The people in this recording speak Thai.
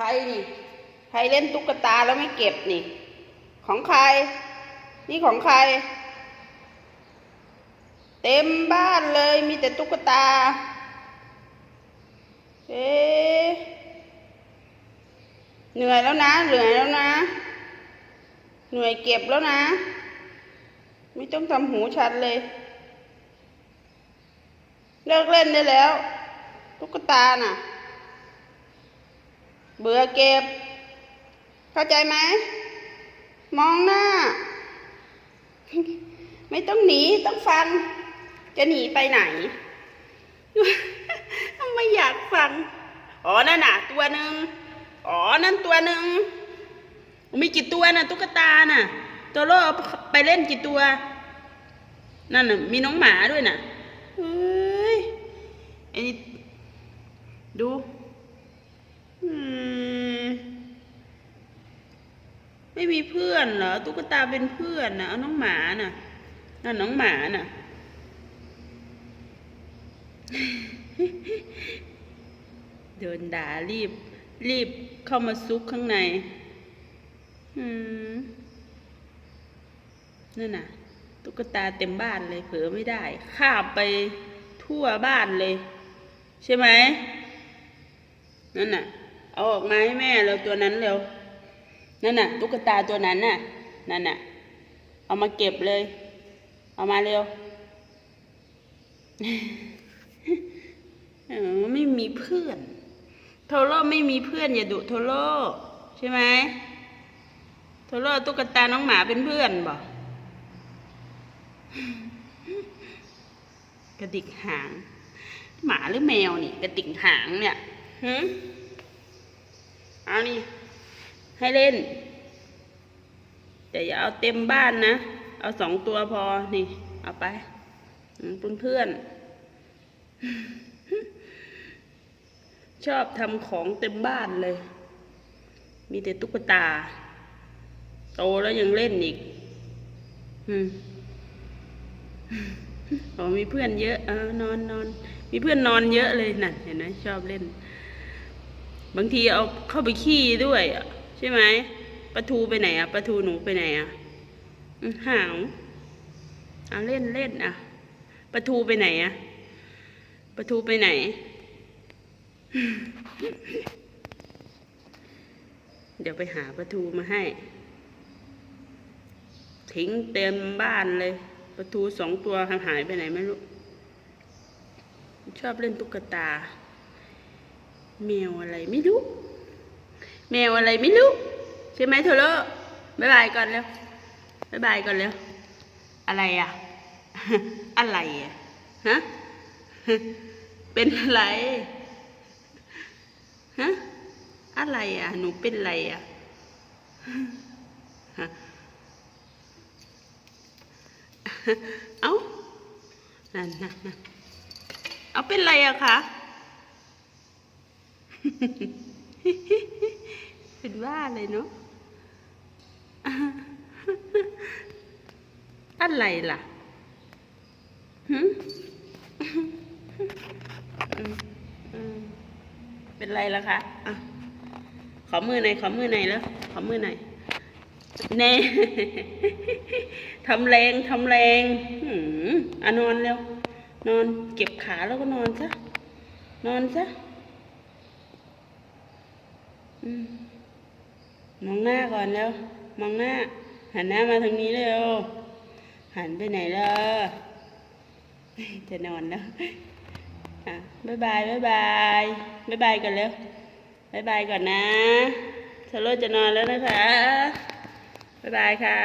ครนี่ใครเล่นตุ๊กตาแล้วไม่เก็บนี่ ของใคร นี่ของใคร เต็มบ้านเลยมีแต่ตุ๊กตา เอ๊เหนื่อยแล้วนะเหนื่อยแล้วนะ เหนื่อยเก็บแล้วนะ ไม่ต้องทำหูชันเลย เลิกเล่นได้แล้ว ตุ๊กตาน่ะ เบื่อเก็บ เข้าใจไหม มองหน้า ไม่ต้องหนีต้องฟัง จะหนีไปไหนไม่อยากฟัง อ๋อ นั่นน่ะ ตัวหนึ่ง อ๋อ นั่นตัวหนึ่ง มีกี่ตัวน่ะ ตุ๊กตาน่ะ ตัวโลเอาไปเล่นกี่ตัว นั่นน่ะ มีน้องหมาด้วยน่ะเฮ้ยไอ้นี่ดูอืมไม่มีเพื่อนเหรอตุ๊กตาเป็นเพื่อนนะเอาน้องหมาน่ะนั่นน้องหมาน่ะ โดนด่ารีบ รีบเข้ามาซุกข้างในนั่นน่ะ ตุ๊กตาเต็มบ้านเลยเผลอไม่ได้คาบไปทั่วบ้านเลย ใช่ไหมนั่นน่ะ เอาออกมาให้แม่เราตัวนั้นเร็ว นั่นน่ะ ตุ๊กตาตัวนั้นน่ะ นั่นน่ะ เอามาเก็บเลย เอามาเร็วเออไม่มีเพื่อนโทโร่ไม่มีเพื่อนอย่าดุโทโร่ใช่ไหมโทโร่ตุ๊กตาน้องหมาเป็นเพื่อนบ่กระดิกหาง หมาหรือแมวนี่ กระดิกหางเนี่ยหืมเอานี่ ให้เล่น แต่อย่าเอาเต็มบ้านนะ เอาสองตัวพอ นี่ เอาไปเพื่อนๆชอบทำของเต็มบ้านเลย มีแต่ตุ๊กตา โตแล้วยังเล่นอีก อืมอ๋อมีเพื่อนเยอะเออนอนนอน มีเพื่อนนอนเยอะเลยน่ะเห็นไหมชอบเล่น บางทีเอาเข้าไปขี้ด้วยอะ ใช่ไหมปลาทูไปไหนอะปลาทูหนูไปไหนอะหาวเอาเล่นเล่นอะปลาทูไปไหนอะปลาทูไปไหน เดี๋ยวไปหาปลาทูมาให้ ทิ้งเต็มบ้านเลยปลาทูสองตัวหายไปไหนไม่รู้ ชอบเล่นตุ๊กตา แมวอะไรไม่รู้ แมวอะไรไม่รู้ใช่ไหมเธอเลอะบายบายก่อนเร็วบายบายก่อนเร็วอะไรอะ อะไรอะฮะเป็นอะไรฮะอะไรอะ หนูเป็นอะไรอะฮะเอ้านั่นนั่นเอาเป็นอะไรอะคะ เป็นว่าเลยเนาะอะไรล่ะหืเป็นไรล่ะคะอะขอมือหน่อยขอมือหน่อยแล้วขอมือหน่อยแน่ทำแรงทำแรงหืมอะนอนเร็วนอนเก็บขาแล้วก็นอนซะนอนซะ มองหน้าก่อนแล้ว มองหน้า หันหน้ามาทางนี้เร็ว หันไปไหนล่ะ จะนอนแล้วอะบ๊ายบายบ๊ายบายบ๊ายบายกันแล้วบ๊ายบายก่อนนะเทโลจะนอนแล้วนะคะบ๊ายบายค่ะ